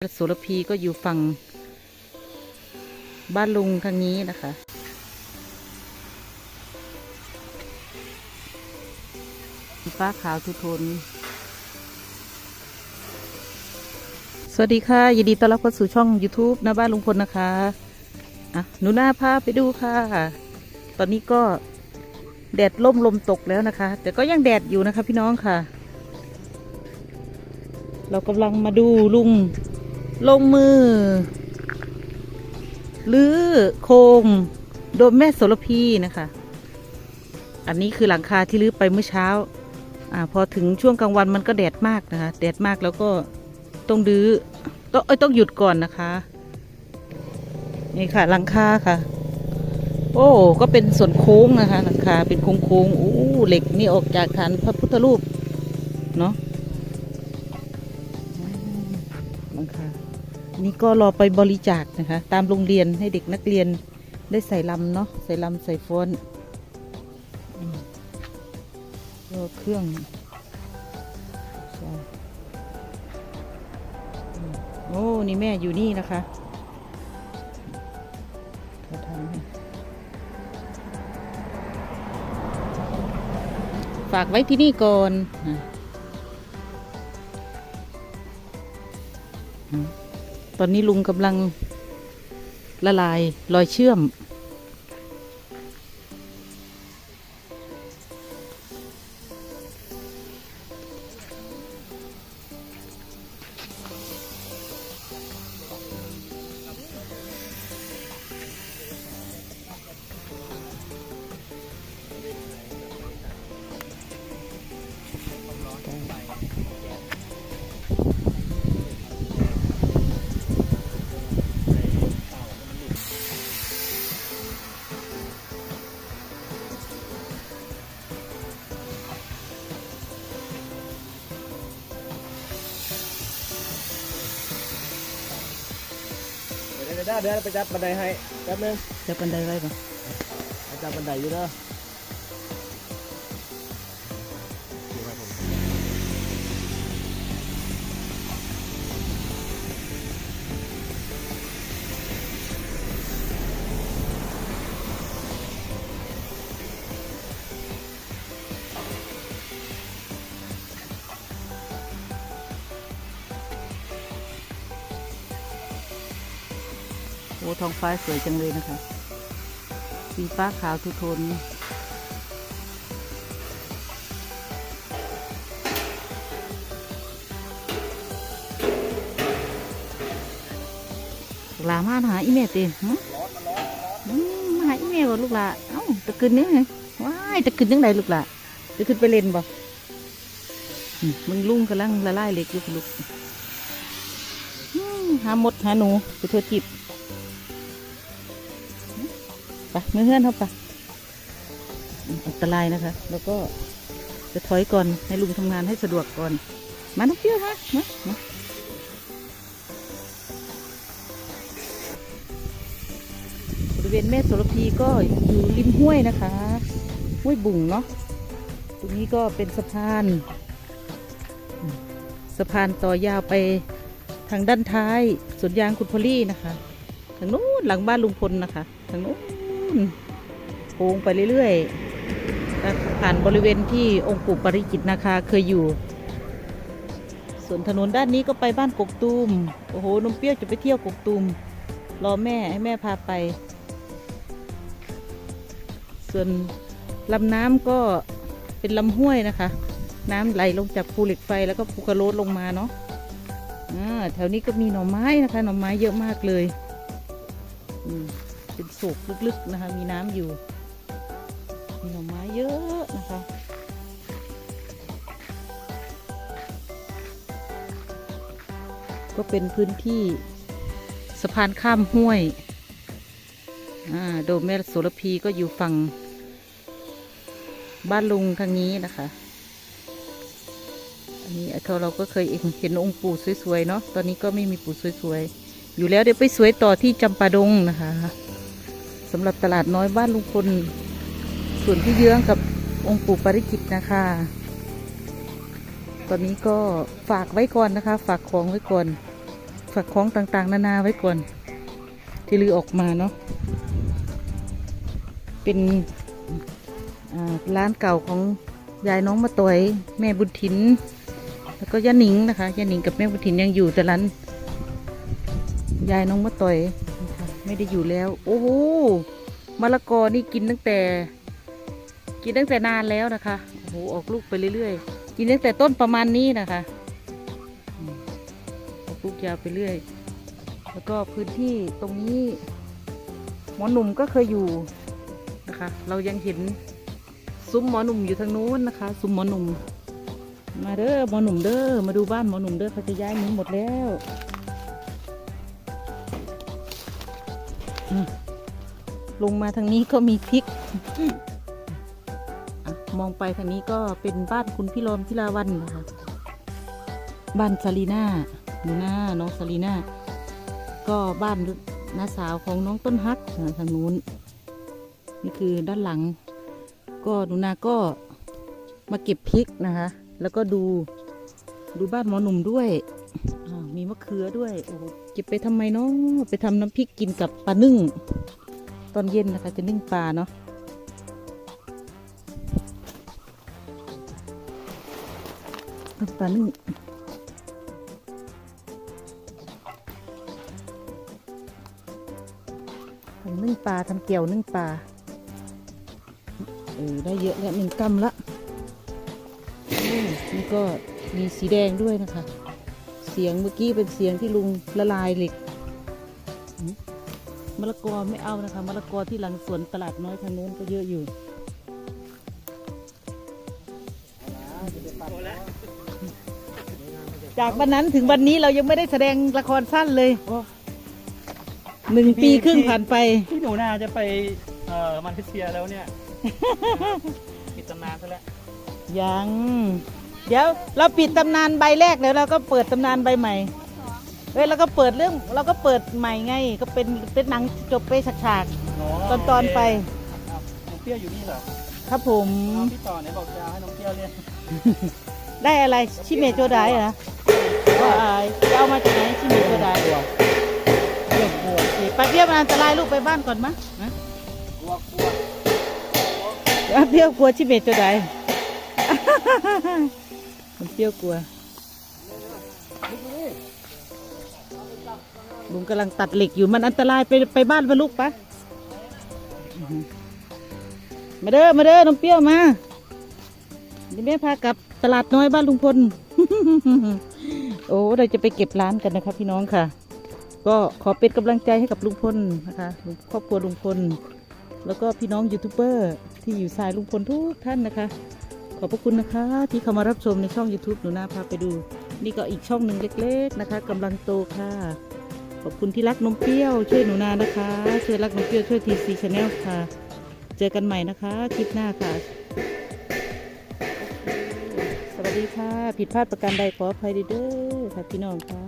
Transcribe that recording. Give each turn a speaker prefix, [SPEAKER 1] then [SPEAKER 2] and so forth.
[SPEAKER 1] โสระพีก็อยู่ฝั่งบ้านลุงทางนี้นะคะ ฟ้าขาวทุทน สวัสดีค่ะ ยินดีต้อนรับเข้าสู่ช่อง YouTube นะบ้านลุงพลนะคะ อะ หนูหน้าพาไปดูค่ะ ตอนนี้ก็แดดล่มลมตกแล้วนะคะ แต่ก็ยังแดดอยู่นะคะพี่น้องค่ะเรากำลังมาดูลุง ลงมือลื้อโครงโดมแม่โสระพีนะคะ อันนี้คือหลังคาที่ลื้อไปเมื่อเช้าอาพอถึงช่วงกลางวันมันก็แดดมากนะคะ แดดมากแล้วก็ต้องดื้อต้องเอ้ยต้องหยุดก่อนนะคะ นี่ค่ะหลังคาค่ะ โอ้ก็เป็นส่วนโค้งนะคะหลังคาเป็นโค้งโค้งๆอู้เหล็กนี่ออกจากฐานพระพุทธรูปเนาะ นี่ก็รอไปบริจาคนะคะ ตามโรงเรียนให้เด็กนักเรียนได้ใส่ลำเนาะใส่ลำใส่ฟ้อนอืมก็เครื่องใช่อืมโอ้นี่แม่อยู่นี่นะคะเขาทำฝากไว้ที่นี่ก่อน ตอนนี้ลุงกำลังละลายรอยเชื่อม
[SPEAKER 2] เดี๋ยวเดี๋ยวเดี๋ยวเดี๋ยวไปจับบันไดให้แป๊บนึง
[SPEAKER 1] จะบันไดไว้ปะ
[SPEAKER 2] ไปจับบันไดอยู่เด้อ
[SPEAKER 1] อ้ท้องฟ้าสวยจังเลยนะคะ สีฟ้าขาวทุกทนลามาหาอีเมตีหึอืมาหาอีเมลบ่ลูกหลาเอ้าตะกึนนี่ไงว้ายตะกึนยังไงลูกหลาจะขึ้นไปเล่นบ่มึงลุงกำลังละลายเล็กอยู่คุณลูกอืมหาหมดหาหนูไปเธอจิบ ไปมือเฮือนเข้าไปอันตรายนะคะ แล้วก็จะถอยก่อนให้ลุงทำงานให้สะดวกก่อน มาน้องเปี้ยวมามามาบริเวณแม่โสระพีก็อยู่ริมห้วยนะคะ ห้วยบุ่งเนาะตรงนี้ก็เป็นสะพานสะพานต่อยาวไปทางด้านท้ายสวนยางคุณพอลลี่นะคะ ทางนู้นหลังบ้านลุงพลนะคะ ทางนู้น โค้งไปเรื่อยๆ ผ่านบริเวณที่องค์ปู่ปริจิตนาคาเคยอยู่ ส่วนถนนด้านนี้ก็ไปบ้านกกตูม โอ้โหนมเปรี้ยวจะไปเที่ยวกกตูม รอแม่ให้แม่พาไป ส่วนลำน้ำก็เป็นลำห้วยนะคะ น้ำไหลลงจากภูเหล็กไฟแล้วก็ภูกระโลดลงมาเนาะอ่าแถวนี้ก็มีหน่อไม้นะคะ หน่อไม้เยอะมากเลย อืม เป็นโศกลึกๆนะคะ มีน้ำอยู่ มีหน่อไม้เยอะนะคะก็เป็นพื้นที่สะพานข้ามห้วยอ่าโดมแม่โสระพีก็อยู่ฝั่ง บ้านลุงทางนี้นะคะ อันนี้เขาเราก็เคยเห็นองค์ปู่สวยๆเนาะ ตอนนี้ก็ไม่มีปู่สวยๆ อยู่แล้วเดี๋ยวไปสวยต่อที่จำปาดงนะคะ สำหรับตลาดน้อยบ้านลุงพลส่วนที่เยื้องกับองค์ปู่ปาริจิตนะคะ ตอนนี้ก็ฝากไว้ก่อนนะคะ ฝากของไว้ก่อน ฝากของต่างๆ นานาไว้ก่อน ที่ลือออกมาเนาะเป็นร้านเก่าของยายน้องมาต่อยแม่บุญถิน แล้วก็ย่าหนิงนะคะย่าหนิงกับแม่บุญถินยังอยู่แต่ร้านยายน้องมาต่อย ไม่ได้อยู่แล้ว โอ้โหมะละกอนี่กินตั้งแต่ กินตั้งแต่นานแล้วนะคะโอ้โหออกลูกไปเรื่อยๆ กินตั้งแต่ต้นประมาณนี้นะคะออกลูกยาวไปเรื่อย แล้วก็พื้นที่ตรงนี้ หมอหนุ่มก็เคยอยู่นะคะ เรายังเห็นซุ้มหมอหนุ่มอยู่ทางนู้นนะคะ ซุ้มหมอหนุ่มมาเด้อหมอหนุ่มเด้อมาดูบ้านหมอหนุ่มเด้อเขาจะย้ายหนีหมดแล้ว ลงมาทางนี้ก็มีพริกอมองไปทางนี้ก็เป็นบ้านคุณพี่รอมพิลาวันนะคะบ้านซาลีนาหนูหน้าน้องซาลีนาก็บ้านน้าสาวของน้องต้นฮักทางนู้น นี่คือด้านหลัง ก็หนูนาก็มาเก็บพริกนะคะ แล้วก็ดูดูบ้านหมอหนุ่มด้วย มีมะเขือด้วยโอ้โหเก็บไปทำไมเนาะไปทำน้ำพริกกินกับปลานึ่ง ตอนเย็นนะคะจะนึ่งปลาเนาะน้ำปลานึ่งทำนึ่งปลาทำเกี่ยวนึ่งปลาเออได้เยอะแล้วหนึ่งกำละนี่ก็มีสีแดงด้วยนะคะ สียงเมื่อกี้เป็นเสียงที่ลุงละลายเหล็กอืมมะละกอไม่เอานะคะมะละกอที่หลังสวนตลาดน้อยทางโน้นก็เยอะอยู่จากวันนั้นถึงวันนี้เรายังไม่ได้แสดงละครสั้นเลยหนึ่งปีครึ่งผ่านไป
[SPEAKER 3] พี่หนูนาจะไปเอ่อมันพิเซียแล้วเนี่ยปิดตำนานซะแล้ว
[SPEAKER 1] ยัง เดี๋ยวเราปิดตำนานใบแรกแล้วเราก็เปิดตำนานใบใหม่เฮ้ยเราก็เปิดเรื่องเราก็เปิดใหม่ไง ก็เป็นเป็นหนังจบไปฉากๆตอนตอนๆไป
[SPEAKER 3] อ้าวน้องเปรี้ยวอยู่นี่เหรอ
[SPEAKER 1] ครับผม
[SPEAKER 3] น้องพี่ต่อไหนบอกจะให้น้องเปรี้ยวเรียน
[SPEAKER 1] ได้อะไรชิเมโจไดเหรอว่าอะไรจะเอามาจากไหนชิเมโจไดเดี๋ยวบวกไปเปรี้ยวมันอันตรายลูกไปบ้านก่อนมะนะ
[SPEAKER 3] กลัวกลัว
[SPEAKER 1] เดี๋ยวเปรี้ยวกลัวชิเมโจได มันเปรี้ยวกลัวลุงกำลังตัดเหล็กอยู่มันอันตรายไปไปบ้านไปลูกปะอื้อหือมาเด้อมาเด้อน้องเปรี้ยวมาเดี๋ยวแม่พากลับตลาดน้อยบ้านลุงพล โอ้เราจะไปเก็บร้านกันนะครับพี่น้องค่ะ ก็ขอเป็นกำลังใจให้กับลุงพลนะคะครอบครัวลุงพล แล้วก็พี่น้องยูทูบเบอร์ที่อยู่สายลุงพลทุกท่านนะคะ ขอบพระคุณนะคะ ที่เข้ามารับชมในช่อง YouTube หนูนาพาไปดู นี่ก็อีกช่องหนึ่งเล็ก ๆนะคะกำลังโตค่ะ ขอบคุณที่รักนมเปรี้ยวช่วยหนูนานะคะ ช่วยรักนมเปรี้ยวช่วยทีซีชาแนลค่ะ เจอกันใหม่นะคะคลิปหน้าค่ะ สวัสดีค่ะ ผิดพลาดประการใดขออภัยเด้อค่ะพี่น้องค่ะ